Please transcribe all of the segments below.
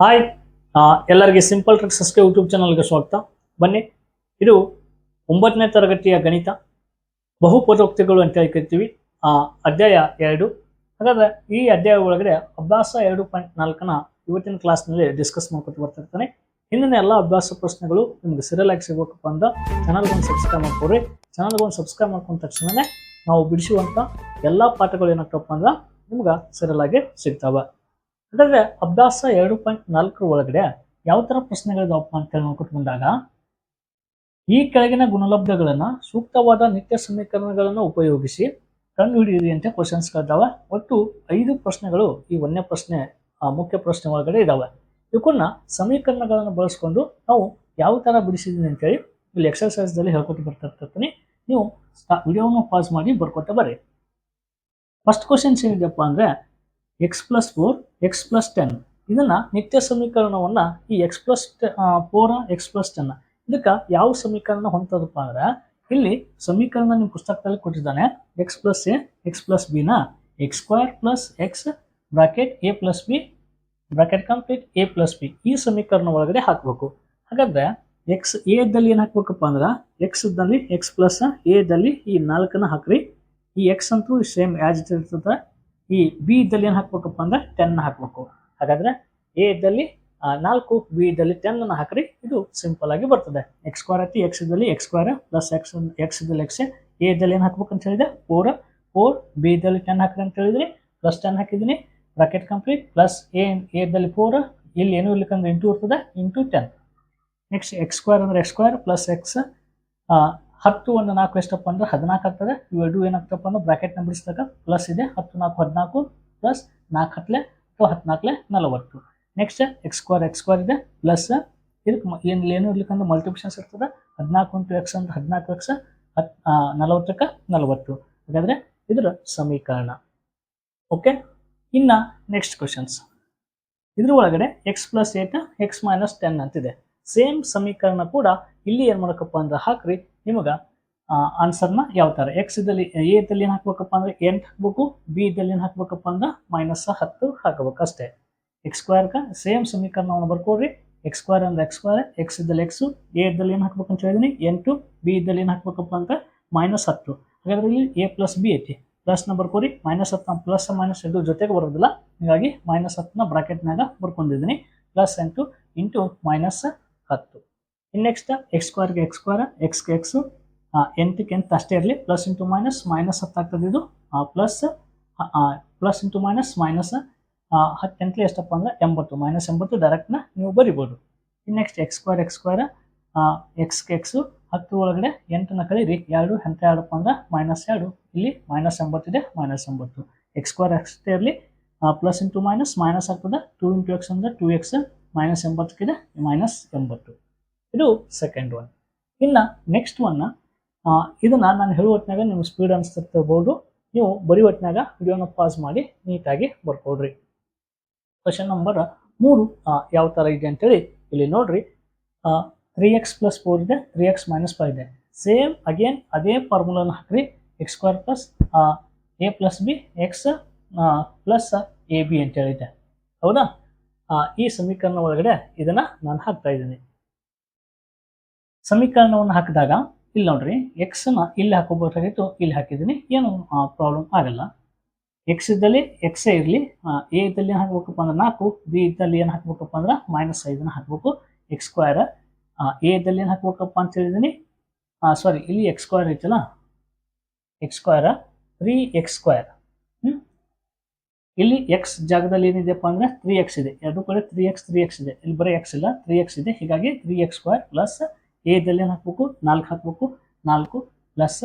Hi ಎಲ್ಲರಿಗೆ simple ಟ್ರಿಕ್ಸಸ್ಗೆ YouTube ಚಾನಲ್ಗೆ ಸ್ವಾಗತ. ಬನ್ನಿ, ಇದು ಒಂಬತ್ತನೇ ತರಗತಿಯ ಗಣಿತ. ಬಹುಪದೋಕ್ತಿಗಳು ಅಂತ ಕರಿತೀವಿ ಅಧ್ಯಾಯ ಎರಡು. ಹಾಗಾದ್ರೆ ಈ ಅಧ್ಯಾಯ ಒಳಗಡೆ ಅಭ್ಯಾಸ ಎರಡು ಪಾಯಿಂಟ್ ನಾಲ್ಕನ ಇವತ್ತಿನ ಕ್ಲಾಸ್ನಲ್ಲಿ ಡಿಸ್ಕಸ್ ಮಾಡ್ಕೊತ ಬರ್ತಿರ್ತಾನೆ ಹಿಂದಿನ ಎಲ್ಲ ಅಭ್ಯಾಸ ಪ್ರಶ್ನೆಗಳು ನಿಮ್ಗೆ ಸಿರಿಯಲ್ ಆಗಿ ಸಿಗ್ಬೇಕಪ್ಪ ಅಂದ ಚಾನಲ್ಗೆ ಒಂದು ಸಬ್ಸ್ಕ್ರೈಬ್ ಮಾಡ್ಕೊಡ್ರಿ. ಚಾನಲ್ಗೆ ಒಂದು ಸಬ್ಸ್ಕ್ರೈಬ್ ಮಾಡ್ಕೊಂಡ ತಕ್ಷಣನೇ ನಾವು ಬಿಡಿಸುವಂಥ ಎಲ್ಲ ಪಾಠಗಳು ಏನಾಗ್ತಪ್ಪ ಅಂದ್ರೆ ನಿಮ್ಗೆ ಸಿರಿಯಲ್ ಆಗಿ ಸಿಗ್ತಾವೆ. ಹಾಗಾದ್ರೆ ಅಭ್ಯಾಸ ಎರಡು ಪಾಯಿಂಟ್ ನಾಲ್ಕರ ಒಳಗಡೆ ಯಾವ ಥರ ಪ್ರಶ್ನೆಗಳಿದಾವಪ್ಪ ಅಂತೇಳಿ ಬಂದಾಗ ಈ ಕೆಳಗಿನ ಗುಣಲಬ್ಧಗಳನ್ನ ಸೂಕ್ತವಾದ ನಿತ್ಯ ಸಮೀಕರಣಗಳನ್ನು ಉಪಯೋಗಿಸಿ ಕಂಡುಹಿಡಿಯಿರಿ ಅಂತ ಕ್ವಶನ್ಸ್ಗಳಿದ್ದಾವೆ ಒಟ್ಟು ಐದು ಪ್ರಶ್ನೆಗಳು ಈ ಒಂದೇ ಪ್ರಶ್ನೆ ಆ, ಮುಖ್ಯ ಪ್ರಶ್ನೆ ಒಳಗಡೆ ಇದಾವೆ. ಇವಕ್ಕನ್ನ ಸಮೀಕರಣಗಳನ್ನು ಬಳಸ್ಕೊಂಡು ನಾವು ಯಾವ ತರ ಬಿಡಿಸಿದೀನಿ ಅಂತೇಳಿ ಇಲ್ಲಿ ಎಕ್ಸರ್ಸೈಸ್ ದಲ್ಲಿ ಹೇಳ್ಕೊಟ್ಟು ಬರ್ತಾ ನೀವು ವಿಡಿಯೋವನ್ನು ಪಾಸ್ ಮಾಡಿ ಬರ್ಕೊತ ಬರ್ರಿ. ಫಸ್ಟ್ ಕ್ವಶನ್ಸ್ ಏನಿದೆಯಪ್ಪ ಅಂದ್ರೆ x plus four x plus ten ಇದನ್ನು ನಿತ್ಯ ಸಮೀಕರಣವನ್ನು ಈ x plus four x plus ten ಇದಕ್ಕೆ ಯಾವ ಸಮೀಕರಣ ಹೊಂದದಪ್ಪ ಅಂದ್ರೆ, ಇಲ್ಲಿ ಸಮೀಕರಣ ನಿಮ್ಮ ಪುಸ್ತಕದಲ್ಲಿ ಕೊಟ್ಟಿದ್ದಾನೆ x plus a x plus ಬಿನ x square plus x bracket a plus b bracket complete a plus b ಈ ಸಮೀಕರಣ ಒಳಗಡೆ ಹಾಕಬೇಕು. ಹಾಗಾದ್ರೆ ಎಕ್ಸ್ ಎದಲ್ಲಿ ಏನು ಹಾಕ್ಬೇಕಪ್ಪ ಅಂದ್ರೆ ಎಕ್ಸ್ ದಲ್ಲಿ ಎಕ್ಸ್ ಪ್ಲಸ್ ಎದಲ್ಲಿ ಈ ನಾಲ್ಕನ್ನ ಹಾಕ್ರಿ. ಈ ಎಕ್ಸ್ ಅಂತೂ ಸೇಮ್ ಆಸ್ ಇಟ್ ಇರ್ತದೆ ಈ ಬಿ ಇದ್ದಲ್ಲಿ ಏನು ಹಾಕ್ಬೇಕಪ್ಪ ಅಂದ್ರೆ ಟೆನ್ ಹಾಕ್ಬೇಕು. ಹಾಗಾದ್ರೆ ಎ ಇದ್ದಲ್ಲಿ ನಾಲ್ಕು ಬಿ ಇದ್ದಲ್ಲಿ ಟೆನ್ ಅನ್ನು ಹಾಕ್ರಿ, ಇದು ಸಿಂಪಲ್ ಆಗಿ ಬರ್ತದೆ. ಎಕ್ಸ್ ಸ್ಕ್ವೇರ್ ಐತಿ ಎಕ್ಸ್ ಇದ್ದಲ್ಲಿ x square plus x x ಇದ್ದಲ್ಲಿ ಎಕ್ಸ್ ಎ ಇದ್ದಲ್ಲಿ ಏನು ಹಾಕ್ಬೇಕು ಅಂತ ಹೇಳಿದೆ? ಫೋರ್ ಫೋರ್ ಬಿ ಇದ್ದಲ್ಲಿ ಟೆನ್ ಹಾಕ್ರಿ ಅಂತ ಹೇಳಿದ್ರಿ. ಪ್ಲಸ್ ಟೆನ್ ಹಾಕಿದ್ದೀನಿ bracket complete plus a a ಇದ್ದಲ್ಲಿ ಫೋರ್ ಇಲ್ಲಿ ಏನು ಇರ್ಲಿಕ್ಕಂದ್ರೆ ಇಂಟು ಇರ್ತದೆ into ten next x square ಅಂದ್ರೆ ಎಕ್ಸ್ ಸ್ಕ್ವೇರ್ ಪ್ಲಸ್ ಎಕ್ಸ್ ಹತ್ತು ಒಂದು ನಾಲ್ಕು ಎಷ್ಟಪ್ಪ ಅಂದ್ರೆ ಹದಿನಾಲ್ಕು ಆಗ್ತದೆ. ಇವೆರಡು ಏನಾಗ್ತಪ್ಪ ಅಂದ್ರೆ ಬ್ರಾಕೆಟ್ನ ಬಿಡಿಸಿದಾಗ ಪ್ಲಸ್ ಇದೆ, ಹತ್ತು ನಾಲ್ಕು ಹದಿನಾಲ್ಕು ಪ್ಲಸ್ ನಾಲ್ಕು ಹತ್ತಲೆ ಅಥವಾ ಹದಿನಾಲ್ಕಲೆ ನಲವತ್ತು. Next x square x square ಇದೆ ಪ್ಲಸ್ ಇದಕ್ಕೆ ಏನು ಏನು ಇರ್ಲಿಕ್ಕಂದ್ರೆ ಮಲ್ಟಿಪ್ಲಿಷನ್ಸ್ ಇರ್ತದೆ. ಹದಿನಾಲ್ಕು ಇಂಟು ಎಕ್ಸ್ ಅಂದ್ರೆ ಹದಿನಾಲ್ಕು ಎಕ್ಸ್ ಹತ್ ನಲವತ್ತಕ್ಕೆ ನಲವತ್ತು. ಹಾಗಾದ್ರೆ ಇದರ ಸಮೀಕರಣ. ಓಕೆ ಇನ್ನ ನೆಕ್ಸ್ಟ್ ಕ್ವಶನ್ಸ್ ಇದ್ರ ಒಳಗಡೆ x plus eight x minus ten ಅಂತಿದೆ. ಸೇಮ್ ಸಮೀಕರಣ ಕೂಡ ಇಲ್ಲಿ ಏನು ಮಾಡಕಪ್ಪ ಅಂದ್ರೆ ಹಾಕ್ರಿ. ನಿಮಗ ಆನ್ಸರ್ನ ಯಾವ ತರ? ಎಕ್ಸ್ ಇದ್ದಲ್ಲಿ ಎ ಇದ್ದಲ್ಲಿ ಏನು ಹಾಕ್ಬೇಕಪ್ಪ ಅಂದ್ರೆ ಎಂಟು ಹಾಕ್ಬೇಕು ಬಿ ಇದ್ದಲ್ಲಿ ಏನು ಹಾಕ್ಬೇಕಪ್ಪ ಅಂದ್ರೆ ಮೈನಸ್ ಹತ್ತು ಹಾಕಬೇಕು ಅಷ್ಟೇ. ಎಕ್ಸ್ ಕ ಸೇಮ್ ಸಮೀಕರಣವನ್ನು ಬರ್ಕೊಡ್ರಿ. ಎಕ್ಸ್ ಸ್ಕ್ವೇರ್ ಅಂದ್ರೆ ಎಕ್ಸ್ ಸ್ಕ್ವೇರ್ ಎಕ್ಸ್ ಇದ್ದಲ್ಲಿ ಎಕ್ಸು ಎ ಇದ್ದಲ್ಲಿ ಏನು ಹಾಕ್ಬೇಕು ಅಂತ ಹೇಳಿದೀನಿ ಎಂಟು ಬಿ ಇದ್ದಲ್ಲಿ ಏನು ಹಾಕ್ಬೇಕಪ್ಪ ಅಂದ್ರೆ ಮೈನಸ್ ಹತ್ತು. ಹಾಗಾದ್ರೆ ಇಲ್ಲಿ ಎ ಪ್ಲಸ್ ಬಿ ಐತಿ. ಪ್ಲಸ್ನ ಬರ್ಕೋರಿ ಮೈನಸ್ ಹತ್ತು ಪ್ಲಸ್ ಮೈನಸ್ ಎರಡು ಜೊತೆಗೆ ಬರೋದಿಲ್ಲ. ಹೀಗಾಗಿ ಮೈನಸ್ ಹತ್ತನ್ನ ಬ್ರಾಕೆಟ್ನಾಗ ಬರ್ಕೊಂಡಿದ್ದೀನಿ ಪ್ಲಸ್ ಎಂಟು ಇಂಟು ಮೈನಸ್ ಹತ್ತು. ನೆಕ್ಸ್ಟ್ ಎಕ್ಸ್ ಸ್ಕ್ವೇರ್ಗೆ ಎಕ್ಸ್ ಸ್ಕ್ವೇರ್ ಎಕ್ಸ್ಗೆ ಎಕ್ಸು ಎಂತಕ್ಕೆ ಎಂತ ಅಷ್ಟೇ ಇರಲಿ. ಪ್ಲಸ್ ಇಂಟು ಮೈನಸ್ ಮೈನಸ್ ಹತ್ತಾಗ್ತದೆ ಇದು. Plus plus into minus minus ಹತ್ತು ಎಂಟ್ಲಿ ಎಷ್ಟಪ್ಪ ಅಂದ್ರೆ ಎಂಬತ್ತು. ಮೈನಸ್ ಎಂಬತ್ತು ಡೈರೆಕ್ಟ್ನ ನೀವು ಬರಿಬೋದು. Next x square x square ಎಕ್ಸ್ಗೆ x ಹತ್ತು ಒಳಗಡೆ ಎಂಟನ್ನ ಕಳೀರಿ. ಎರಡು ಎಂಟು ಎರಡಪ್ಪ ಅಂದ್ರೆ ಮೈನಸ್ ಎರಡು. ಇಲ್ಲಿ ಮೈನಸ್ ಎಂಬತ್ತಿದೆ ಮೈನಸ್ ಎಂಬತ್ತು. ಎಕ್ಸ್ ಸ್ಕ್ವೇರ್ ಎಕ್ಸ್ಟೇ ಇರಲಿ. ಪ್ಲಸ್ ಇಂಟು ಮೈನಸ್ ಮೈನಸ್ ಆಗ್ತದೆ. ಟೂ ಇಂಟು ಎಕ್ಸ್ ಅಂದ್ರೆ ಟೂ ಎಕ್ಸ್ ಮೈನಸ್ ಎಂಬತ್ತಕ್ಕಿದೆ ಮೈನಸ್ ಎಂಬತ್ತು. ಇದು ಸೆಕೆಂಡ್ ಒನ್ ಇನ್ನು ನೆಕ್ಸ್ಟ್ ಒನ್ನ ಇದನ್ನ ನಾನು ಹೇಳುವ ಹೊತ್ತಿನಾಗ ನೀವು ಸ್ಪೀಡ್ ಅನಿಸ್ತಿರ್ತಿರ್ಬೋದು ನೀವು ಬರೀ ಹೊತ್ತಿನಾಗ ವಿಡಿಯೋನ ಪಾಸ್ ಮಾಡಿ, ನೀಟಾಗಿ ಬರ್ಕೊಡ್ರಿ. ಕ್ವಶನ್ ನಂಬರ್ ಮೂರು ಯಾವ ಥರ ಇದೆ ಅಂತೇಳಿ ಇಲ್ಲಿ ನೋಡ್ರಿ. ತ್ರೀ ಎಕ್ಸ್ ಪ್ಲಸ್ ಫೋರ್ ಇದೆ ತ್ರೀ ಎಕ್ಸ್ ಮೈನಸ್ ಫೈವ್ ಇದೆ. ಸೇಮ್ ಅಗೇನ್ ಅದೇ ಫಾರ್ಮುಲಾನ ಹಾಕ್ರಿ. X square plus a plus b x plus a b ಅಂತ ಹೇಳಿದೆ ಹೌದಾ? ಈ ಸಮೀಕರಣ ಒಳಗಡೆ ಇದನ್ನು ನಾನು ಹಾಕ್ತಾ ಇದ್ದೀನಿ. ಸಮೀಕರಣವನ್ನು ಹಾಕಿದಾಗ, ಇಲ್ಲಿ ನೋಡ್ರಿ ಎಕ್ಸ್ನ ಇಲ್ಲಿ ಹಾಕೋಬೇಕಾಗಿತ್ತು ಇಲ್ಲಿ ಹಾಕಿದ್ದೀನಿ, ಏನು ಪ್ರಾಬ್ಲಮ್ ಆಗಲ್ಲ. ಎಕ್ಸ್ ಇದ್ದಲ್ಲಿ ಎಕ್ಸೇ ಇರಲಿ ಎ ಇದ್ದಲ್ಲಿ ಏನು ಹಾಕ್ಬೇಕಪ್ಪ ಅಂದ್ರೆ ನಾಲ್ಕು ಬಿ ಇದ್ದಲ್ಲಿ ಏನು ಹಾಕ್ಬೇಕಪ್ಪ ಅಂದ್ರೆ ಮೈನಸ್ ಐದನ್ನ ಹಾಕಬೇಕು. ಎಕ್ಸ್ ಸ್ಕ್ವೇರ್ ಎ ಇದ್ದಲ್ಲಿ ಏನು ಹಾಕ್ಬೇಕಪ್ಪ ಅಂತ ಹೇಳಿದ್ದೀನಿ. ಸಾರಿ ಇಲ್ಲಿ ಎಕ್ಸ್ ಸ್ಕ್ವೇರ್ ಐತಲ್ಲ? X square three x square ಇಲ್ಲಿ ಎಕ್ಸ್ ಜಾಗದಲ್ಲಿ ಏನಿದೆಯಪ್ಪ ಅಂದ್ರೆ ತ್ರೀ ಎಕ್ಸ್ ಇದೆ. ಎರಡು ಕಡೆ ತ್ರೀ ಎಕ್ಸ್ ತ್ರೀ ಎಕ್ಸ್ ಇದೆ. ಇಲ್ಲಿ ಬರೀ ಎಕ್ಸ್ ಇಲ್ಲ ತ್ರೀ ಎಕ್ಸ್ ಇದೆ. ಹೀಗಾಗಿ three x square plus a ದಲ್ಲಿ ಏನು ಹಾಕ್ಬೇಕು, ನಾಲ್ಕು ಹಾಕ್ಬೇಕು, ನಾಲ್ಕು ಪ್ಲಸ್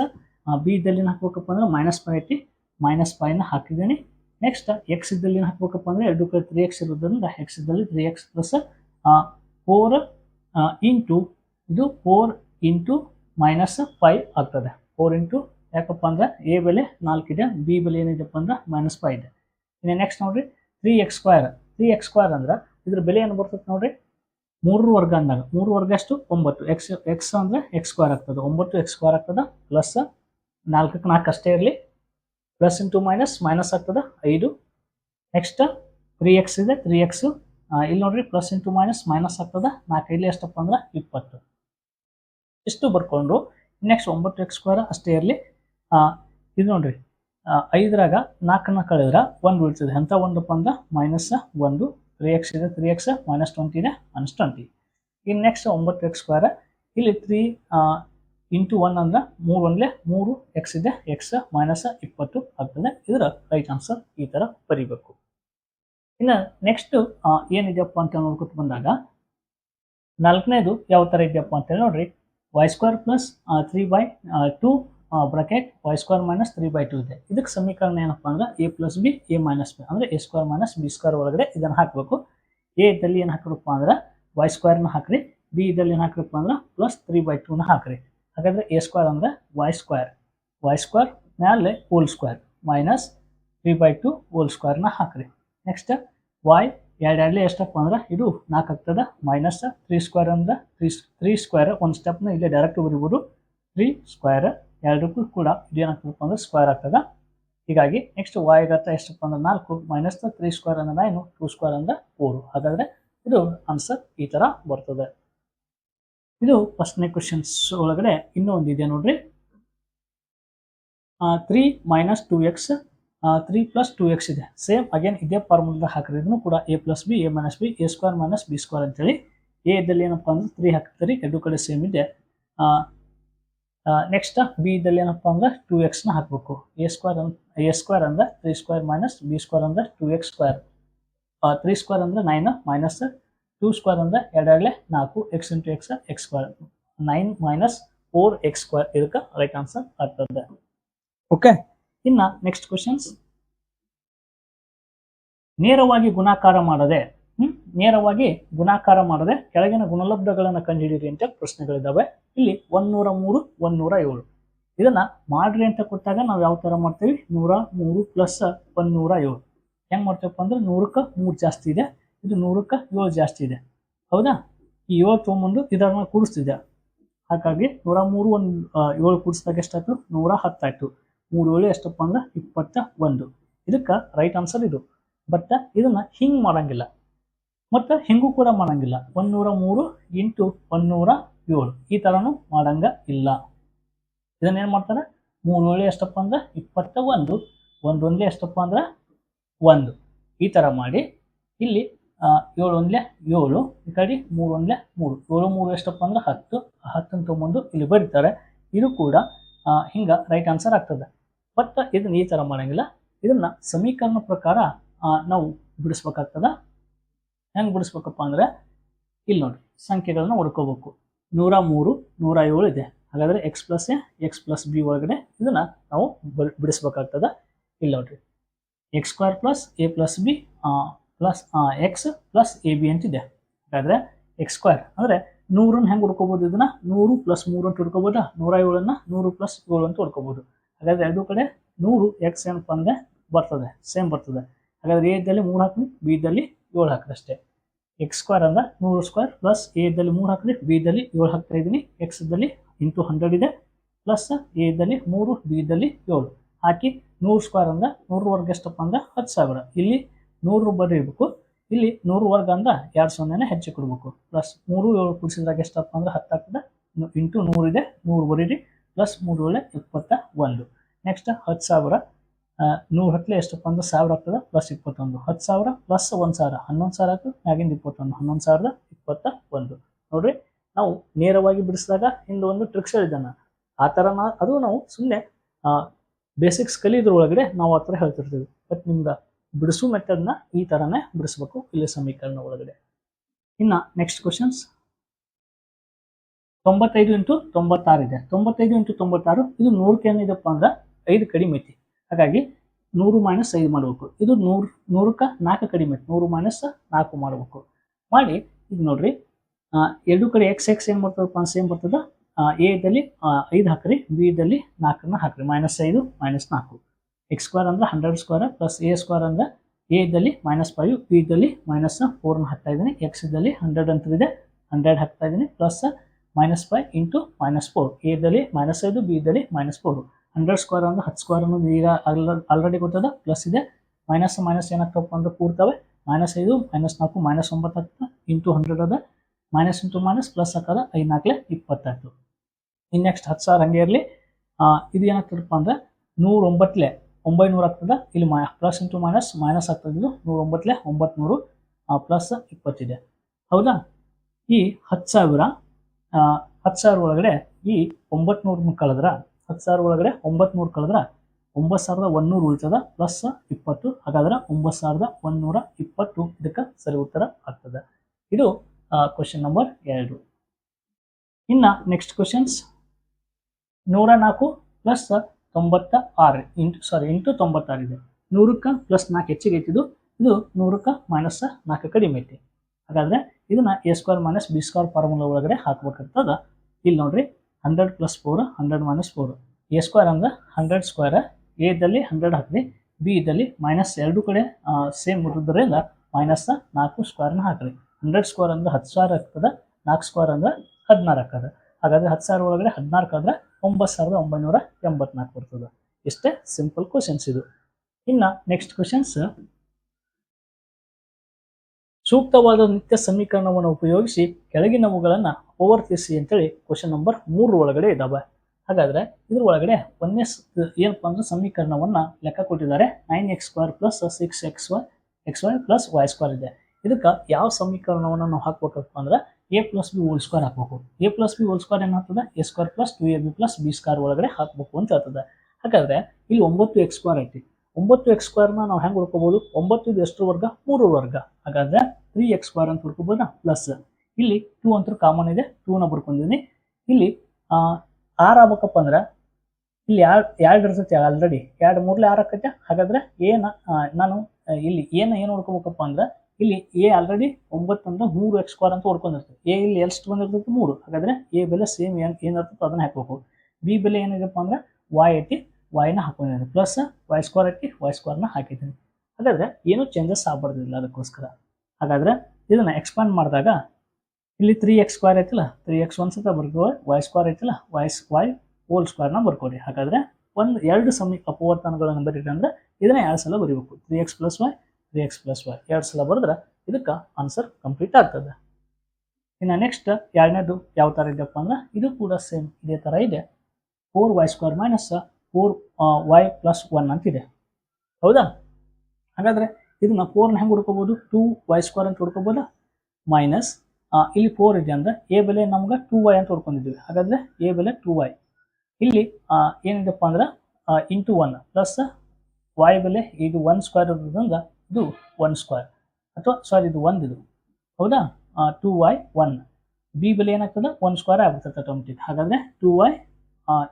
ಬಿ ಇದ್ದಲ್ಲಿ ಏನು ಹಾಕ್ಬೇಕಪ್ಪ ಅಂದ್ರೆ ಮೈನಸ್ ಫೈ ಐತಿ ಮೈನಸ್ ಫೈವ್ನ ಹಾಕಿದ್ದೀನಿ. ನೆಕ್ಸ್ಟ್ ಎಕ್ಸ್ ಇದ್ದಲ್ಲಿ ಏನು ಹಾಕ್ಬೇಕಪ್ಪ ಅಂದರೆ ಎರಡು ಕಡೆ ತ್ರೀ ಎಕ್ಸ್ ಇರೋದ್ರಿಂದ ಎಕ್ಸ್ ಇದ್ದಲ್ಲಿ three x plus four into ಇದು ಫೋರ್ ಇಂಟು ಮೈನಸ್ ಫೈವ್ ಆಗ್ತದೆ. ಫೋರ್ ಇಂಟು ಯಾಕಪ್ಪ ಅಂದ್ರೆ ಎ ಬೆಲೆ ನಾಲ್ಕಿದೆ ಬಿ ಬೆಲೆ ಏನಿದೆಪ್ಪ ಅಂದ್ರೆ ಮೈನಸ್ ಫೈ ಇದೆ. ಇನ್ನು ನೆಕ್ಸ್ಟ್ ನೋಡಿರಿ three x square three x square ಅಂದ್ರೆ ಇದ್ರ ಬೆಲೆ ಏನು ಬರ್ತದೆ ನೋಡ್ರಿ? ಮೂರು ವರ್ಗ ಅಂದಾಗ, ಮೂರು ವರ್ಗ ಎಷ್ಟು? ಒಂಬತ್ತು. ಎಕ್ಸ್ ಎಕ್ಸ್ ಅಂದರೆ ಎಕ್ಸ್ ಸ್ಕ್ವೇರ್ ಆಗ್ತದೆ. ಒಂಬತ್ತು ಎಕ್ಸ್ ಸ್ಕ್ವೇರ್ ಆಗ್ತದೆ ಪ್ಲಸ್ ನಾಲ್ಕಕ್ಕೆ ನಾಲ್ಕು ಅಷ್ಟೇ ಇರಲಿ. ಪ್ಲಸ್ ಇಂಟು ಮೈನಸ್ ಮೈನಸ್ ಆಗ್ತದೆ, ಐದು. ನೆಕ್ಸ್ಟ್ ತ್ರೀ ಎಕ್ಸ್ ಇದೆ ತ್ರೀ ಎಕ್ಸ್ ಇಲ್ಲಿ ನೋಡ್ರಿ ಪ್ಲಸ್ ಇಂಟು ಮೈನಸ್ ಮೈನಸ್ ಆಗ್ತದೆ. ನಾಲ್ಕು ಇಲ್ಲಿ ಎಷ್ಟಪ್ಪ ಅಂದ್ರೆ ಇಪ್ಪತ್ತು. ಇಷ್ಟು ಬರ್ಕೊಂಡ್ರು. ನೆಕ್ಸ್ಟ್ ಒಂಬತ್ತು ಎಕ್ಸ್ ಸ್ಕ್ವೇರ್ ಅಷ್ಟೇ ಇರಲಿ. ಇದು ನೋಡ್ರಿ. ಐದರಾಗ ನಾಲ್ಕನ್ನ ಕಳೆದ್ರೆ ಒಂದು ಉಳಿತದೆ ಎಂಥ ಒಂದಪ್ಪ ಅಂದ್ರೆ ಮೈನಸ್ ಒಂದು. ತ್ರೀ ಎಕ್ಸ್ ಇದೆ three x minus twenty minus twenty ಇನ್ನು ನೆಕ್ಸ್ಟ್ ಒಂಬತ್ತು ಎಕ್ಸ್ ಸ್ಕ್ವೇರ್ ಇಲ್ಲಿ ತ್ರೀ ಇಂಟು ಒನ್ ಅಂದ್ರೆ ಮೂರು ಒಂದ್ಲೆ ಮೂರು ಎಕ್ಸ್ ಇದೆ ಎಕ್ಸ್ ಮೈನಸ್ ಇಪ್ಪತ್ತು ಆಗ್ತದೆ. ಇದರ ರೈಟ್ ಆನ್ಸರ್ ಈ ಥರ ಬರೀಬೇಕು. ಇನ್ನು ನೆಕ್ಸ್ಟ್ ಏನಿದೆಯಪ್ಪ ಅಂತ ನೋಡ್ಕೊತ ಬಂದಾಗ, ನಾಲ್ಕನೇದು ಯಾವ ಥರ ಇದೆಯಪ್ಪ ಅಂತೇಳಿ ನೋಡ್ರಿ. Y square plus three by two bracket y square minus three by two ಇದೆ. ಇದಕ್ಕೆ ಸಮೀಕರಣ ಏನಪ್ಪ ಅಂದ್ರೆ a plus b a minus b ಅಂದರೆ a square minus b square ಒಳಗಡೆ ಇದನ್ನು ಹಾಕಬೇಕು. ಎ ಇದರಲ್ಲಿ ಏನು ಹಾಕಿದ್ರಪ್ಪ ಅಂದ್ರೆ ವೈ ಸ್ಕ್ವೇರ್ನ ಹಾಕ್ರಿ. ಬಿ ಇದರಲ್ಲಿ ಏನು ಹಾಕ್ರಪ್ಪ ಅಂದ್ರೆ ಪ್ಲಸ್ ತ್ರೀ ಬೈ ಟೂನ ಹಾಕ್ರಿ. ಹಾಗಾದ್ರೆ ಎ ಸ್ಕ್ವೇರ್ ಅಂದ್ರೆ ವೈ ಸ್ಕ್ವೇರ್ ವೈ ಸ್ಕ್ವೇರ್ ಮೇಲೆ whole square minus three by two whole ಸ್ಕ್ವೇರ್ನ ಹಾಕ್ರಿ. ನೆಕ್ಸ್ಟ್ ವೈ ಎರಡು ಎರಡಲೇ ಎಷ್ಟಪ್ಪ ಅಂದ್ರೆ ಇದು ನಾಲ್ಕು ಆಗ್ತದೆ. ಮೈನಸ್ ತ್ರೀ ಸ್ಕ್ವೇರ್ ಅಂದ್ರೆ ತ್ರೀ ತ್ರೀ ಸ್ಕ್ವೇರ್ ಒಂದು ಸ್ಟೆಪ್ನ ಇಲ್ಲೇ ಡೈರೆಕ್ಟ್ ಬರಿಬೋದು ತ್ರೀ ಸ್ಕ್ವೇರ್ ಎರಡಕ್ಕೂ ಕೂಡ ಇದೇನಾಗ್ತದಪ್ಪ ಅಂದ್ರೆ ಸ್ಕ್ವೇರ್ ಆಗ್ತದೆ. ಹೀಗಾಗಿ ನೆಕ್ಸ್ಟ್ ವಾಯ್ ಗತ್ತ ಎಷ್ಟಪ್ಪ ಅಂದ್ರೆ ನಾಲ್ಕು ಮೈನಸ್ ತ್ರೀ ಸ್ಕ್ವೇರ್ ಅಂದ್ರೆ ನೈನು ಟೂ ಸ್ಕ್ವೇರ್ ಅಂದ್ರೆ ಫೋರು ಹಾಗಾದ್ರೆ ಇದು ಆನ್ಸರ್ ಈ ಥರ ಬರ್ತದೆ. ಇದು ಫಸ್ಟ್ನೇ ಕ್ವಶನ್ಸ್ ಒಳಗಡೆ ಇನ್ನೂ ಒಂದು ಇದೆ ನೋಡ್ರಿ. Three minus two x three plus two x ಇದೆ. ಸೇಮ್ ಅಗೇನ್ ಇದೇ ಫಾರ್ಮುಲಾ ಹಾಕಿದ್ರು ಕೂಡ a plus b a minus b a square minus b square ಅಂತೇಳಿ. ಎ ಇದ್ದಲ್ಲಿ ಏನಪ್ಪ ಅಂದ್ರೆ ತ್ರೀ ಹಾಕ್ತೀರಿ, ಎರಡು ಕಡೆ ಸೇಮ್ ಇದೆ. ನೆಕ್ಸ್ಟ್ ಬಿ ಇದ್ದಲ್ಲಿ ಏನಪ್ಪ ಅಂದ್ರೆ ಟೂ ಎಕ್ಸ್ನ ಹಾಕಬೇಕು. ಎ ಸ್ಕ್ವೇರ್ ಅಂದ್ರೆ ಎ ಸ್ಕ್ವೇರ್ ಅಂದ್ರೆ three square minus b square ಅಂದ್ರೆ two x square three square ಅಂದ್ರೆ ನೈನ್ ಮೈನಸ್ ಟೂ ಸ್ಕ್ವೇರ್ ಅಂದ್ರೆ ಎರಡೆರಡಲೆ ನಾಲ್ಕು x into x x square nine minus four x square ಇದಕ್ಕೆ ರೈಟ್ ಆನ್ಸರ್ ಆಗ್ತದೆ. ಓಕೆ ಇನ್ನ ನೆಕ್ಸ್ಟ್ ಕ್ವಶನ್ಸ್ ನೇರವಾಗಿ ಗುಣಾಕಾರ ಮಾಡದೆ ನೇರವಾಗಿ ಗುಣಾಕಾರ ಮಾಡದೆ ಕೆಳಗಿನ ಗುಣಲಬ್ಧಗಳನ್ನು ಕಂಡುಹಿಡಿಯಿರಿ ಅಂತ ಪ್ರಶ್ನೆಗಳಿದ್ದಾವೆ. ಇಲ್ಲಿ ಒಂದೂರ ಮೂರು, ಒಂದೂರ ಏಳು. ಇದನ್ನ ಮಾಡ್ರಿ ಅಂತ ಕೊಟ್ಟಾಗ ನಾವು ಯಾವ ತರ ಮಾಡ್ತೀವಿ? ನೂರ ಮೂರು ಪ್ಲಸ್ ಒಂದೂರ ಏಳು. ಹೆಂಗ್ ಮಾಡ್ತೇವಪ್ಪ ಅಂದ್ರೆ ನೂರಕ್ಕೆ ಮೂರು ಜಾಸ್ತಿ ಇದೆ. ಇದು ನೂರಕ್ಕೆ ಏಳು ಜಾಸ್ತಿ ಇದೆ. ಹೌದಾ? ಈ ಏಳು ತೊಗೊಂಬಂದು ಇದನ್ನ ಕೂಡಿಸ್ತಿದೆ ಹಾಗಾಗಿ ನೂರ ಮೂರು ಒಂದು ಏಳು ಕೂಡಿಸಿದಾಗ ಎಷ್ಟಾಯ್ತು? ನೂರ ಹತ್ತಾಯಿತು. ಮೂರು ಏಳು ಎಷ್ಟಪ್ಪ ಅಂದ್ರೆ ಇಪ್ಪತ್ತ ಒಂದು. ಇದಕ್ಕೆ ರೈಟ್ ಆನ್ಸರ್ ಇದು. ಬಟ್ ಇದನ್ನ ಹಿಂಗ್ ಮಾಡಂಗಿಲ್ಲ. ಮತ್ತು ಹೆಂಗೂ ಕೂಡ ಮಾಡಂಗಿಲ್ಲ. ಒಂದೂರ ಮೂರು ಇಂಟು ಒಂದೂರ ಏಳು. ಈ ಥರನೂ ಮಾಡಂಗ ಇಲ್ಲ. ಇದನ್ನ ಏನು ಮಾಡ್ತಾರೆ? ಮೂರು ಏಳು ಎಷ್ಟಪ್ಪ ಅಂದ್ರೆ? ಇಪ್ಪತ್ತ ಒಂದು. ಒಂದು ಒಂದ್ಲೆ ಎಷ್ಟಪ್ಪ ಅಂದ್ರೆ? ಒಂದು. ಈ ಥರ ಮಾಡಿ. ಇಲ್ಲಿ ಏಳು ಒಂದ್ಲೆ ಏಳು. ಈ ಕಡೆ ಮೂರು ಒಂದ್ಲೆ ಮೂರು. ಏಳು ಮೂರು ಎಷ್ಟಪ್ಪ ಅಂದ್ರೆ? ಹತ್ತು. ಹತ್ತನ್ನು ತೊಗೊಂಡು ಇಲ್ಲಿ ಬರೀತಾರೆ. ಇದು ಕೂಡ ಹಿಂಗೆ ರೈಟ್ ಆನ್ಸರ್ ಆಗ್ತದೆ. ಬಟ್ ಇದನ್ನ ಈ ಥರ ಮಾಡಂಗಿಲ್ಲ. ಇದನ್ನು ಸಮೀಕರಣ ಪ್ರಕಾರ ನಾವು ಬಿಡಿಸ್ಬೇಕಾಗ್ತದ. ಹೆಂಗೆ ಬಿಡಿಸ್ಬೇಕಪ್ಪ ಅಂದ್ರೆ ಇಲ್ಲಿ ನೋಡಿ, ಸಂಖ್ಯೆಗಳನ್ನ ಹುಡ್ಕೋಬೇಕು. ನೂರ ಮೂರು, ನೂರ ಏಳು ಇದೆ. ಹಾಗಾದ್ರೆ x plus a x plus b ಒಳಗಡೆ ಇದನ್ನ ನಾವು ಬಿಡಿಸ್ಬೇಕಾಗ್ತದೆ. ಇಲ್ಲಿ ನೋಡ್ರಿ. X square plus a plus b plus x plus a b ಅಂತಿದೆ. ಹಾಗಾದ್ರೆ ಎಕ್ಸ್ ಸ್ಕ್ವೇರ್ ಅಂದ್ರೆ ನೂರನ್ನ ಹೆಂಗೆ ಹುಡ್ಕೋಬಹುದು ಇದನ್ನ? ನೂರು ಪ್ಲಸ್ ಮೂರು ಅಂತ ಹುಡ್ಕೋಬೋದಾ? ನೂರ ಏಳನ್ನು ನೂರು ಪ್ಲಸ್ ಏಳು ಅಂತ ಹುಡ್ಕೋಬಹುದು ಹಾಗಾದ್ರೆ ಎರಡೂ ಕಡೆ ನೂರು ಎಕ್ಸ್ ಏನಪ್ಪ ಅಂದ್ರೆ ಬರ್ತದೆ ಸೇಮ್ ಬರ್ತದೆ. ಹಾಗಾದ್ರೆ ಎ ಇದ್ದಲ್ಲಿ ಮೂರು ಹಾಕ್ರಿ ಬಿ ಇದ್ದಲ್ಲಿ ಏಳು ಹಾಕ್ರಿ ಅಷ್ಟೇ. ಎಕ್ಸ್ ಸ್ಕ್ವೇರ್ ಅಂದ್ರೆ ನೂರು ಸ್ಕ್ವೇರ್ ಪ್ಲಸ್ ಎ ಇದ್ದಲ್ಲಿ ಮೂರು ಹಾಕಿದ್ರೆ ಬಿ ಏಳು ಹಾಕ್ತಾ ಇದ್ದೀನಿ ಎಕ್ಸ್ ಇಂಟು ಹಂಡ್ರೆಡ್ ಇದೆ ಪ್ಲಸ್ ಎ ಮೂರು ಬಿ ಏಳು. ಹಾಕಿ ನೂರು ಸ್ಕ್ವೇರ್ ಅಂದ್ರೆ ನೂರು ವರ್ಗ ಎಷ್ಟಪ್ಪ ಅಂದ್ರೆ ಹತ್ತು ಸಾವಿರ. ಇಲ್ಲಿ ನೂರು ಬರೀಬೇಕು ಇಲ್ಲಿ ನೂರು ವರ್ಗ ಅಂದ್ರೆ ಎರಡು ಸೊನ್ನೆನೇ ಹೆಚ್ಚು ಕೊಡಬೇಕು. ಪ್ಲಸ್ ಮೂರು ಏಳು ಕೂಡಿಸಿದಾಗ ಎಷ್ಟಪ್ಪ ಅಂದ್ರೆ ಹತ್ತು ಆಗ್ತದೆ. ಇಂಟು ನೂರು ಇದೆ, ನೂರು ಬರೀರಿ ಪ್ಲಸ್ ಮೂರು ಏಳು ಇಪ್ಪತ್ತ ಒಂದು. ನೆಕ್ಸ್ಟ್ ಹತ್ತು ಸಾವಿರ. ನೂರು ಹತ್ತಲೆ ಎಷ್ಟಪ್ಪ ಅಂದ್ರೆ ಸಾವಿರ ಆಗ್ತದೆ ಪ್ಲಸ್ ಇಪ್ಪತ್ತೊಂದು. ಹತ್ತು ಸಾವಿರ ಪ್ಲಸ್ ಒಂದು ಸಾವಿರ. ಹನ್ನೊಂದು ಸಾವಿರ ಆಗ್ತದೆ, ಮ್ಯಾಗಿಂದ ಇಪ್ಪತ್ತೊಂದು. ಹನ್ನೊಂದು ಸಾವಿರದ ಇಪ್ಪತ್ತ ಒಂದು ನೋಡ್ರಿ, ನಾವು ನೇರವಾಗಿ ಬಿಡಿಸಿದಾಗ ಹಿಂದೆ ಒಂದು ಟ್ರಿಕ್ಸ್ ಹೇಳಿದ್ದಾನೆ. ಆ ಥರ ನಾ, ಅದು ನಾವು ಸುಮ್ಮನೆ ಬೇಸಿಕ್ಸ್ ಕಲಿಯೋದ್ರ ಒಳಗಡೆ ನಾವು ಆ ಥರ ಹೇಳ್ತಿರ್ತೀವಿ. ಬಟ್ ನಿಮ್ಗೆ ಬಿಡಿಸೋ ಮೆಥಡ್ನ ಈ ಥರನೇ ಬಿಡಿಸ್ಬೇಕು ಇಲ್ಲಿ ಸಮೀಕರಣ ಒಳಗಡೆ. ಇನ್ನು ನೆಕ್ಸ್ಟ್ ಕ್ವಶನ್ಸ್ ತೊಂಬತ್ತೈದು ಇಂಟು ತೊಂಬತ್ತಾರು ಇದೆ. ತೊಂಬತ್ತೈದು ಇಂಟು ತೊಂಬತ್ತಾರು, ಇದು ನೂರಕ್ಕೆ ಏನಿದೆಪ್ಪ ಅಂದ್ರೆ ಐದು ಕಡಿಮೆ ಐತಿ. ಹಾಗಾಗಿ ನೂರು ಮೈನಸ್ ಐದು ಮಾಡಬೇಕು. ಇದು ನೂರು ನೂರಕ್ಕ ನಾಲ್ಕು ಕಡಿಮೆ ನೂರು ಮೈನಸ್ ನಾಲ್ಕು ಮಾಡಬೇಕು. ಮಾಡಿ ಈಗ ನೋಡ್ರಿ ಎರಡು ಕಡೆ ಎಕ್ಸ್ ಎಕ್ಸ್ ಏನು ಬರ್ತದಪ್ಪ ಸೇಮ್ ಬರ್ತದ? ಎ ಇದ್ದಲ್ಲಿ ಆ, ಐದು ಹಾಕ್ರಿ ಬಿ ದಲ್ಲಿ ನಾಲ್ಕನ್ನ ಹಾಕ್ರಿ. ಮೈನಸ್ ಐದು ಮೈನಸ್ ನಾಲ್ಕು. ಎಕ್ಸ್ ಸ್ಕ್ವೇರ್ ಅಂದ್ರೆ hundred square plus a square ಅಂದ್ರೆ ಎ ದಲ್ಲಿ ಮೈನಸ್ ಫೈವ್ ಬಿ ದಲ್ಲಿ ಮೈನಸ್ ಫೋರ್ನ ಹಾಕ್ತಾ ಇದ್ದೀನಿ. ಎಕ್ಸ್ ದಲ್ಲಿ ಹಂಡ್ರೆಡ್ ಅಂತ ಇದೆ ಹಂಡ್ರೆಡ್ ಹಾಕ್ತಾ ಇದ್ದೀನಿ plus minus five into minus four a ದಲ್ಲಿ ಮೈನಸ್ ಐದು ಬಿ ದಲ್ಲಿ ಮೈನಸ್ ಫೋರ್ ಹಂಡ್ರೆಡ್ ಸ್ಕ್ವೇರ್ ಅಂದ್ರೆ ಹತ್ತು ಸ್ಕ್ವೇರ್ ಅನ್ನೋದು ಈಗ ಆಲ್ರೆಡಿ ಗೊತ್ತದ? ಪ್ಲಸ್ ಇದೆ. ಮೈನಸ್ ಮೈನಸ್ ಏನಾಗ್ತಪ್ಪ ಅಂದ್ರೆ ಕೂರ್ತವೆ? ಮೈನಸ್ ಐದು, ಮೈನಸ್ ನಾಲ್ಕು, ಮೈನಸ್ ಒಂಬತ್ತು ಆಗ್ತದೆ. ಇಂಟು ಹಂಡ್ರೆಡ್ ಅದ. ಮೈನಸ್ ಇಂಟು ಮೈನಸ್ ಪ್ಲಸ್ ಹಾಕದ ಐದು ನಾಲ್ಕಲೆ ಇನ್ನು ನೆಕ್ಸ್ಟ್ ಹತ್ತು ಸಾವಿರ ಹಂಗೆ ಇರಲಿ. ಇದು ಏನಾಗ್ತದಪ್ಪ ಅಂದ್ರೆ ನೂರೊಂಬತ್ತಲೆ ಒಂಬೈನೂರು ಆಗ್ತದೆ. ಇಲ್ಲಿ ಮೈ ಪ್ಲಸ್ ಇಂಟು ಮೈನಸ್ ಮೈನಸ್ ಆಗ್ತದೆ ಇದು ನೂರೊಂಬತ್ತಲೆ ಒಂಬತ್ತ್ನೂರು ಪ್ಲಸ್ ಇಪ್ಪತ್ತಿದೆ. ಹೌದಾ? ಈ ಹತ್ತು ಸಾವಿರ ಹತ್ತು ಸಾವಿರ ಒಳಗಡೆ ಈ ಒಂಬತ್ನೂರನ್ನ ಕಳೆದ್ರ? ಹತ್ತು ಸಾವಿರ ಒಳಗಡೆ ಒಂಬತ್ನೂರು ಕಳೆದ್ರೆ ಒಂಬತ್ತು ಸಾವಿರದ ಒನ್ನೂರು ಉಳಿತದ ಪ್ಲಸ್ ಇಪ್ಪತ್ತು, ಹಾಗಾದ್ರೆ ಒಂಬತ್ತು ಸಾವಿರದ ಒಂದೂರ ಇಪ್ಪತ್ತು ಇದಕ್ಕೆ ಸರಿ ಉತ್ತರ ಆಗ್ತದೆ. ಇದು ಕ್ವಶನ್ ನಂಬರ್ ಎರಡು. ಇನ್ನು ನೆಕ್ಸ್ಟ್ ಕ್ವಶನ್ಸ್ ನೂರ ನಾಲ್ಕು ಪ್ಲಸ್ ತೊಂಬತ್ತ ಆರು ಇಂಟು ಸಾರಿ ಇಂಟು ತೊಂಬತ್ತಾರು ಇದೆ. ನೂರಕ್ಕೆ ಪ್ಲಸ್ ನಾಲ್ಕು ಹೆಚ್ಚಿಗೆ ಐತಿದು, ಇದು ನೂರಕ್ಕೆ ಮೈನಸ್ ನಾಲ್ಕು ಕಡಿಮೆ ಐತಿ. ಹಾಗಾದ್ರೆ ಇದನ್ನ a square minus b square formula ಒಳಗಡೆ ಹಾಕ್ಬೇಕಾಗ್ತದ ಇಲ್ಲಿ ನೋಡ್ರಿ hundred plus four, hundred minus four a square ಅಂದ್ರೆ ಹಂಡ್ರೆಡ್ ಸ್ಕ್ವೇರ್ ಎ ಇದ್ದಲ್ಲಿ ಹಂಡ್ರೆಡ್ ಹಾಕ್ರಿ. ಬಿ ಇದ್ದಲ್ಲಿ ಮೈನಸ್ ಎರಡು ಕಡೆ ಸೇಮ್ ಇರೋದ್ರಿಂದ ಮೈನಸ್ ನಾಲ್ಕು ಸ್ಕ್ವೇರ್ನ ಹಾಕ್ರಿ. ಹಂಡ್ರೆಡ್ ಸ್ಕ್ವೇರ್ ಅಂದ್ರೆ ಹತ್ತು ಸಾವಿರ ಆಗ್ತದೆ. ನಾಲ್ಕು ಸ್ಕ್ವೇರ್ ಅಂದ್ರೆ ಹದಿನಾರು ಆಗ್ತದೆ. ಹಾಗಾದ್ರೆ ಹತ್ತು ಸಾವಿರ ಒಳಗಡೆ ಹದಿನಾಲ್ಕು ಆದರೆ ಒಂಬತ್ತು ಸಾವಿರದ ಒಂಬೈನೂರ ಎಂಬತ್ನಾಲ್ಕು ಬರ್ತದೆ. ಇಷ್ಟೇ ಸಿಂಪಲ್ ಕ್ವಶನ್ಸ್ ಇದು. ಇನ್ನು ನೆಕ್ಸ್ಟ್ ಕ್ವಶನ್ಸ್ ಸೂಕ್ತವಾದ ನಿತ್ಯ ಸಮೀಕರಣವನ್ನು ಉಪಯೋಗಿಸಿ ಕೆಳಗಿನವುಗಳನ್ನು ಅಪವರ್ತಿಸಿ ಅಂತೇಳಿ ಕ್ವಶನ್ ನಂಬರ್ ಮೂರು ಒಳಗಡೆ ಇದ್ದಾವೆ ಹಾಗಾದ್ರೆ ಇದ್ರ ಒಳಗಡೆ ಒಂದನೇ ಏನಪ್ಪ ಅಂದ್ರೆ ಸಮೀಕರಣವನ್ನು ಲೆಕ್ಕ ಕೊಟ್ಟಿದ್ದಾರೆ. Nine x square plus six x y x y plus y square ಇದೆ. ಇದಕ್ಕೆ ಯಾವ ಸಮೀಕರಣವನ್ನು ನಾವು ಹಾಕ್ಬೇಕಪ್ಪ ಅಂದ್ರೆ a plus b whole square ಹಾಕ್ಬೇಕು. A plus b whole square ಏನಾಗ್ತದೆ? A square plus two a b plus b square ಒಳಗಡೆ ಹಾಕ್ಬೇಕು ಅಂತ ಹೇಳ್ತದೆ. ಹಾಗಾದ್ರೆ ಇಲ್ಲಿ ಒಂಬತ್ತು ಎಕ್ಸ್ ಸ್ಕ್ವೇರ್ ಐತಿ. ಒಂಬತ್ತು ಎಕ್ಸ್ ಸ್ಕ್ವೇರ್ನ ನಾವು ಹೆಂಗೆ ಹುಡ್ಕೋಬೋದು ಒಂಬತ್ತು ಇದು ಎಷ್ಟು ವರ್ಗ? ಮೂರು ವರ್ಗ. ಹಾಗಾದ್ರೆ ತ್ರೀ ಎಕ್ಸ್ ಸ್ಕ್ವೇರ್ ಅಂತ ಹುಡ್ಕೋಬೋದಾ ಪ್ಲಸ್ ಇಲ್ಲಿ ಟೂ ಅಂತೂ ಕಾಮನ್ ಇದೆ ಟೂನ ಬರ್ಕೊಂಡಿದ್ದೀನಿ ಇಲ್ಲಿ ಆರ್ ಆಗ್ಬೇಕಪ್ಪ ಅಂದ್ರೆ, ಇಲ್ಲಿ ಎರಡು ಎರಡು ಇರ್ತೈತಿ ಆಲ್ರೆಡಿ ಎರಡು ಮೂರ್ಲೆ ಆರ್ ಆಕೈತೆ. ಹಾಗಾದ್ರೆ ಏನ ನಾನು ಇಲ್ಲಿ ಏನ ಏನು ಹೊಡ್ಕೋಬೇಕಪ್ಪ ಅಂದ್ರೆ, ಇಲ್ಲಿ ಎ ಆಲ್ರೆಡಿ ಒಂಬತ್ತು ಅಂದ್ರೆ ಮೂರು ಎಕ್ಸ್ ಸ್ಕ್ವಾರ್ ಅಂತ ಹೊಡ್ಕೊಂಡಿರ್ತದೆ ಎ ಇಲ್ಲಿ ಎಷ್ಟು ಬಂದಿರ್ತೈತಿ ಮೂರು. ಹಾಗಾದ್ರೆ ಎ ಬೆಲೆ ಸೇಮ್ ಏನು ಅದನ್ನ ಹಾಕಬೇಕು. ಬಿ ಬೆಲೆ ಏನಿದೆಪ್ಪ ಅಂದ್ರೆ ವಾಯ್ ಐತಿ ವಾಯ್ನ ಹಾಕೊಂಡಿದ್ದೀನಿ. ಪ್ಲಸ್ ವೈ ಸ್ಕ್ವಾರ್ ಐತಿ ವೈ ಸ್ಕ್ವಾರ್ನ ಹಾಕಿದ್ದೀನಿ. ಹಾಗಾದ್ರೆ ಏನೂ ಚೇಂಜಸ್ ಆಗ್ಬಾರ್ದಿಲ್ಲ ಅದಕ್ಕೋಸ್ಕರ. ಹಾಗಾದ್ರೆ ಇದನ್ನ ಎಕ್ಸ್ಪಾಂಡ್ ಮಾಡಿದಾಗ ಇಲ್ಲಿ ತ್ರೀ ಎಕ್ಸ್ ಸ್ಕ್ವೇರ್ ಐತಿಲ್ಲ? ತ್ರೀ ಎಕ್ಸ್ ಒನ್ ಸತ ಬರ್ಕೋ ವೈ ಸ್ಕ್ವೇರ್ ಐತಿಲ್ಲ? ವೈ ವೈ ಹೋಲ್ ಸ್ಕ್ವೇರ್ನ ಬರ್ಕೊಡಿ ಹಾಗಾದ್ರೆ ಒಂದು ಎರಡು ಸಮಿ ಅಪವರ್ತನಗಳನ್ನು ಬರೀರಿ ಇದನ್ನ ಎರಡು ಸಲ ಬರೀಬೇಕು. Three x plus y three x plus y ಎರಡು ಸಲ ಬರೆದ್ರೆ ಇದಕ್ಕೆ ಆನ್ಸರ್ ಕಂಪ್ಲೀಟ್ ಆಗ್ತದೆ. ಇನ್ನು ನೆಕ್ಸ್ಟ್ ಎರಡನೇದು ಯಾವ ಥರ ಇದೆಯಪ್ಪ ಅಂದ್ರೆ ಇದು ಕೂಡ ಸೇಮ್ ಇದೇ ಥರ ಇದೆ. Four y square minus four y plus one ಅಂತಿದೆ. ಹೌದಾ? ಹಾಗಾದರೆ ಇದನ್ನ ಫೋರ್ನ ಹೆಂಗೆ ಹುಡ್ಕೋಬೋದು? ಟೂ ವೈ ಸ್ಕ್ವೇರ್ ಅಂತ ಹುಡ್ಕೋಬೋದಾ? ಮೈನಸ್ ಇಲ್ಲಿ ಫೋರ್ ಇದೆ ಅಂದ್ರೆ ಎ ಬೆಲೆ ನಮ್ಗೆ ಟೂ ವೈ ಅಂತ ಹೊಡ್ಕೊಂಡಿದ್ದೀವಿ. ಹಾಗಾದ್ರೆ ಎ ಬೆಲೆ ಟೂ ವೈ ಇಲ್ಲಿ ಏನಿದೆಪ್ಪ ಅಂದ್ರೆ ಇಂಟು ಒನ್ ಪ್ಲಸ್ ವೈ ಬೆಲೆ ಇದು ಒನ್ ಸ್ಕ್ವೇರ್ ಇರೋದ್ರಿಂದ ಇದು ಒನ್ ಸ್ಕ್ವೇರ್ ಅಥವಾ ಸಾರಿ ಇದು ಒಂದು ಇದು. ಹೌದಾ? ಟೂ ವೈ ಒನ್ ಬಿ ಬೆಲೆ ಏನಾಗ್ತದೆ? ಒನ್ ಸ್ಕ್ವೇರ್ ಆಗುತ್ತೆ ಆಟೋಮೆಟಿಕ್ ಹಾಗಾದ್ರೆ ಟೂ ವೈ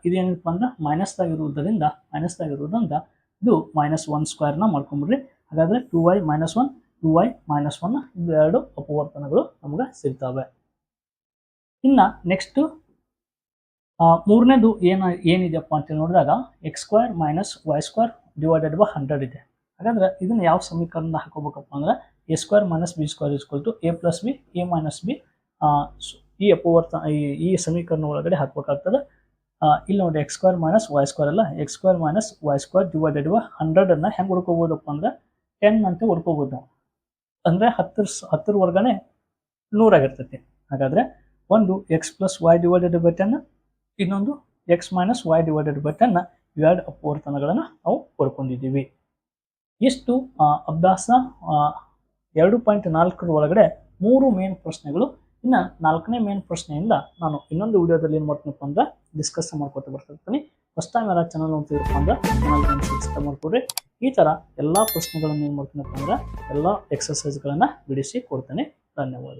ಇದೇನಪ್ಪ ಅಂದ್ರೆ ಮೈನಸ್ ಆಗಿರುವುದರಿಂದ ಮೈನಸ್ ಆಗಿರುವುದರಿಂದ ಇದು ಮೈನಸ್ ಒನ್ ಸ್ಕ್ವೇರ್ನ ಮಾಡ್ಕೊಂಬಿಡ್ರಿ. ಹಾಗಾದ್ರೆ two y minus one two y minus one ಇದು ಎರಡು ಅಪವರ್ತನಗಳು ನಮಗೆ ಸಿಗ್ತವೆ. ಇನ್ನು ನೆಕ್ಸ್ಟು ಮೂರನೇದು ಏನ, ಏನಿದೆಯಪ್ಪ ಅಂತೇಳಿ ನೋಡಿದಾಗ x square minus y square divided by hundred ಇದೆ. ಹಾಗಾದ್ರೆ ಇದನ್ನ ಯಾವ ಸಮೀಕರಣ ಹಾಕೋಬೇಕಪ್ಪ ಅಂದ್ರೆ a square minus b square is equal to a plus b a minus b ಈ ಅಪವರ್ತ, ಈ ಸಮೀಕರಣ ಒಳಗಡೆ ಹಾಕ್ಬೇಕಾಗ್ತದೆ. ಇಲ್ಲಿ ನೋಡಿ x square minus y square ಅಲ್ಲ x square minus y square divided by ಹಂಡ್ರೆಡನ್ನು ಹೆಂಗೆ ಹುಡ್ಕೋಬೋದಪ್ಪ ಅಂದ್ರೆ ಟೆನ್ ಅಂತ ಹುಡ್ಕೋಬೋದು. ನಾವು ಅಂದ್ರೆ ಹತ್ತರ ಹತ್ತರ ವರ್ಗನೇ ನೂರಾಗಿರ್ತೈತಿ ಹಾಗಾದ್ರೆ ಒಂದು x plus y divided by ten ಇನ್ನೊಂದು x minus y divided by ten ಎರಡು ಅಪವರ್ತನಗಳನ್ನು ನಾವು ಪಡ್ಕೊಂಡಿದ್ದೀವಿ. ಇಷ್ಟು ಅಭ್ಯಾಸ ಎರಡು ಪಾಯಿಂಟ್ ನಾಲ್ಕರ ಒಳಗಡೆ ಮೂರು ಮೇನ್ ಪ್ರಶ್ನೆಗಳು. ಇನ್ನು ನಾಲ್ಕನೇ ಮೇನ್ ಪ್ರಶ್ನೆಯಿಂದ ನಾನು ಇನ್ನೊಂದು ವಿಡಿಯೋದಲ್ಲಿ ಏನು ಮಾಡ್ತೀನಪ್ಪ ಅಂದ್ರೆ ಡಿಸ್ಕಸ್ ಮಾಡ್ಕೊತ ಬರ್ತಿರ್ತೀನಿ ಫಸ್ಟ್ ಟೈಮ್ ಯಾರು ಚಾನಲ್ ನೋಡ್ತಿದ್ರಪ್ಪ ಅಂದ್ರೆ ಚಾನಲ್ ಸಬ್ಸ್ಕ್ರೈಬ್ ಮಾಡ್ಕೊಡ್ರಿ. ಈ ಥರ ಎಲ್ಲ ಪ್ರಶ್ನೆಗಳನ್ನು ಏನು ಮಾಡ್ತೀನಪ್ಪ ಅಂದ್ರೆ ಎಲ್ಲ ಎಕ್ಸಸೈಸ್ಗಳನ್ನು ಬಿಡಿಸಿ ಕೊಡ್ತೇನೆ. ಧನ್ಯವಾದ